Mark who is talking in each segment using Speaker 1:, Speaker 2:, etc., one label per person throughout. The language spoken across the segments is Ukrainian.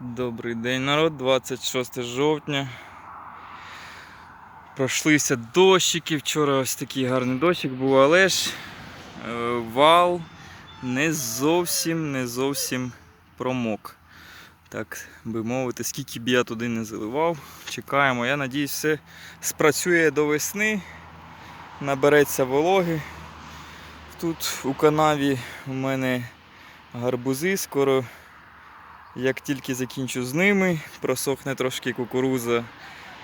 Speaker 1: Добрий день, народ, 26 жовтня. Пройшлися дощики. Вчора ось такий гарний дощик був, але ж е, вал не зовсім не зовсім промок. Так би мовити, скільки б я туди не заливав. Чекаємо. Я надіюсь, все спрацює до весни, набереться вологи. Тут у канаві у мене гарбузи, скоро як тільки закінчу з ними, просохне трошки кукуруза,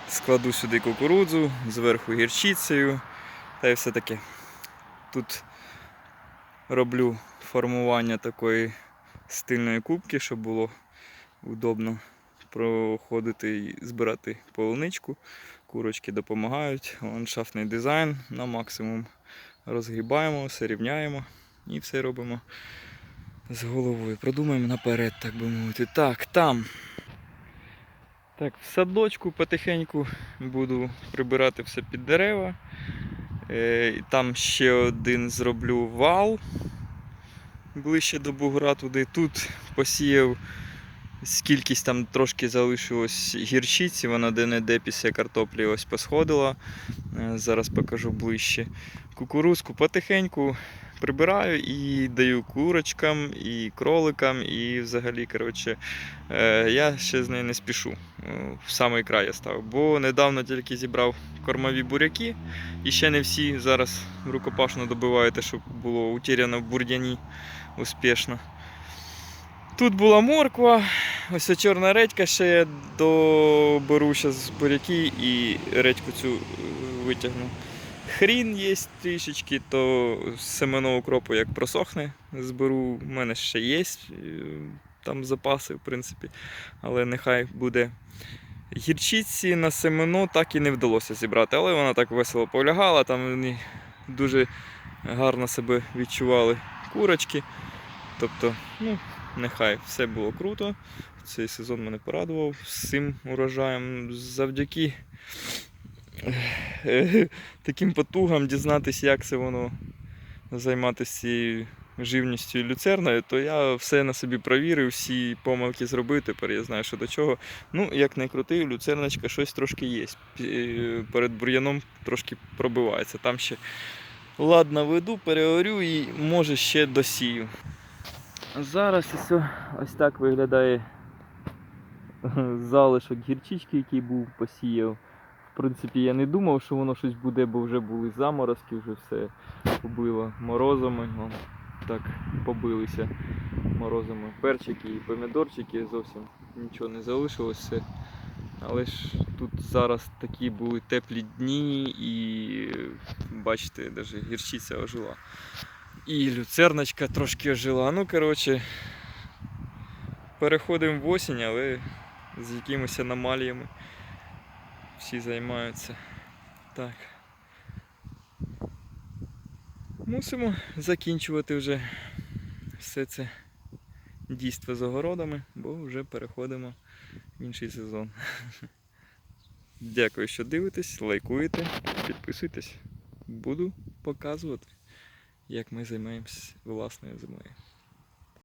Speaker 1: складу сюди кукурудзу, зверху гірчицею та й все таке. Тут роблю формування такої стильної кубки, щоб було удобно проходити і збирати полуничку. Курочки допомагають. Ландшафтний дизайн на максимум розгибаємо, все рівняємо і все робимо з головою. Продумаємо наперед, так би мовити. Так, там. Так, в садочку потихеньку буду прибирати все під дерева. Е, там ще один зроблю вал ближче до бугра туди. Тут посіяв скількись там трошки залишилось гірчиці, вона де-не-де після картоплі ось посходила. Е, Зараз покажу ближче. Кукурузку потихеньку прибираю і даю курочкам, і кроликам, і взагалі, коротше, е, я ще з нею не спішу. Е, В самий край я ставив. Бо недавно тільки зібрав кормові буряки, і ще не всі зараз рукопашно добивають те, що було утеряно в бур'яні успішно. Тут була морква, ось ця чорна редька, ще я доберу зараз буряки і редьку цю е, витягну. Хрін є трішечки, то семено укропу як просохне, зберу. У мене ще є е, там запаси, в принципі, але нехай буде. Гірчиці на семено так і не вдалося зібрати, але вона так весело полягала, там вони дуже гарно себе відчували курочки. Тобто, ну, нехай все було круто. Цей сезон мене порадував з цим урожаєм. Завдяки таким потугам дізнатися, як це воно займатися цією живністю і люцерною, то я все на собі провірив, всі помилки зробив, тепер я знаю, що до чого. Ну, як не крути, люцерночка щось трошки є. Перед бур'яном трошки пробивається. Там ще ладно веду, переорю і може ще досію. Зараз ось, ось так виглядає залишок гірчички, який був посіяв. Принципі, я не думав, що воно щось буде, бо вже були заморозки, вже все побило морозами. Вон, так побилися морозами перчики і помідорчики, зовсім нічого не залишилось все. Але ж тут зараз такі були теплі дні і бачите, навіть гірчиця ожила. І люцерночка трошки ожила. Ну, коротше, переходимо в осінь, але з якимись аномаліями всі займаються. Так. Мусимо закінчувати вже все це дійство з огородами, бо вже переходимо в інший сезон. Дякую, що дивитесь, лайкуєте, підписуйтесь. Буду показувати, як ми займаємось власною землею.